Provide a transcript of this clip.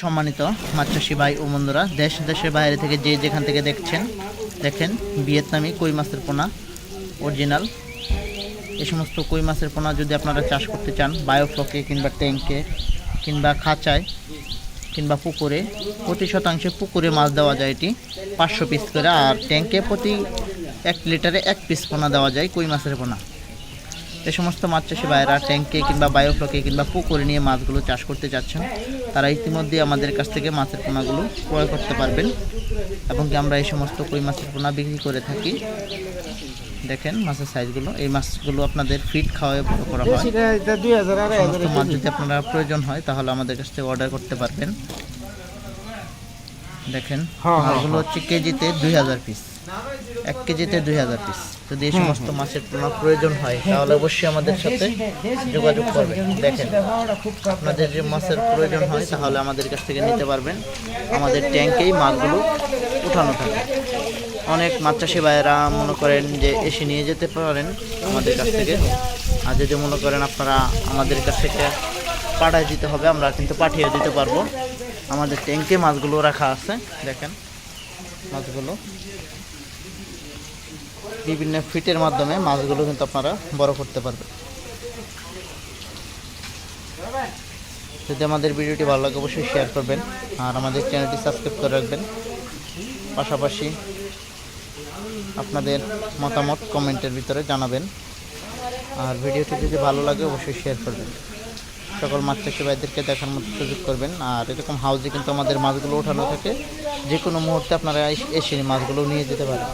সম্মানিত চাষি ভাই ও বন্ধুরা, দেশ দেশের বাইরে থেকে যে যেখান থেকে দেখছেন, দেখেন ভিয়েতনামি কই মাছের পোনা অরিজিনাল এ সমস্ত কই মাছের পোনা যদি আপনারা চাষ করতে চান, বায়োফ্লকে কিংবা ট্যাঙ্কে কিংবা খাঁচায়, কিংবা পুকুরে, প্রতি শতাংশে পুকুরে মাছ দেওয়া যায় এটি, পাঁচশো পিস করে। আর ট্যাঙ্কে প্রতি এক লিটারে এক পিস পোনা দেওয়া যায় কই মাছের পোনা। এই সমস্ত মাছ চাষি ভাইয়েরা ট্যাঙ্কে কিংবা বায়োফ্লকে কিংবা পুকুরে নিয়ে মাছগুলো চাষ করতে চাচ্ছেন তারা ইতিমধ্যে আমাদের কাছ থেকে মাছের পোনাগুলো ক্রয় করতে পারবেন এবং কি আমরা এই সমস্ত কই মাছের পোনা বিক্রি করে থাকি। দেখেন মাছের সাইজগুলো এই মাছগুলো আপনাদের ফিট খাওয়ায় বড় করা হয়। সমস্ত মাছ যদি আপনারা প্রয়োজন হয় তাহলে আমাদের কাছ থেকে অর্ডার করতে পারবেন। দেখেন হ্যাঁ, হ্যাঁ, মাছগুলো হচ্ছে কেজিতে দুই হাজার পিস এক কেজিতে দুই হাজার পিস যদি এই সমস্ত মাছের প্রয়োজন হয়, তাহলে অবশ্যই আমাদের সাথে যোগাযোগ করবেন। দেখেন, আপনাদের যে মাছের প্রয়োজন হয়, তাহলে আমাদের কাছ থেকে নিতে পারবেন। আমাদের ট্যাঙ্কেই মাছগুলো উঠানো থাকে। অনেক মাছ চাষি ভাইয়েরা মনে করেন যে এসে নিয়ে যেতে পারেন আমাদের কাছ থেকে। আর যদি মনে করেন আপনারা আমাদের কাছ থেকে পাঠায় দিতে হবে, আমরা কিন্তু পাঠিয়ে দিতে পারব। আমাদের ট্যাঙ্কে মাছগুলো রাখা আছে। দেখেন, মাছগুলো বিভিন্ন ফিটের মাধ্যমে মাছগুলো কিন্তু আপনারা বড় করতে পারবেন। যদি আমাদের ভিডিওটি ভালো লাগে, অবশ্যই শেয়ার করবেন আর আমাদের চ্যানেলটি সাবস্ক্রাইব করে রাখবেন। পাশাপাশি আপনাদের মতামত কমেন্টের ভিতরে জানাবেন। আর ভিডিওটি যদি ভালো লাগে, অবশ্যই শেয়ার করবেন। সকল মাছ চাষি ভাইদেরকে দেখার মতো সুযোগ করবেন। আর এরকম হাউজে কিন্তু আমাদের মাছগুলো ওঠানো থাকে। যে কোনো মুহূর্তে আপনারা এসে মাছগুলো নিয়ে যেতে পারেন।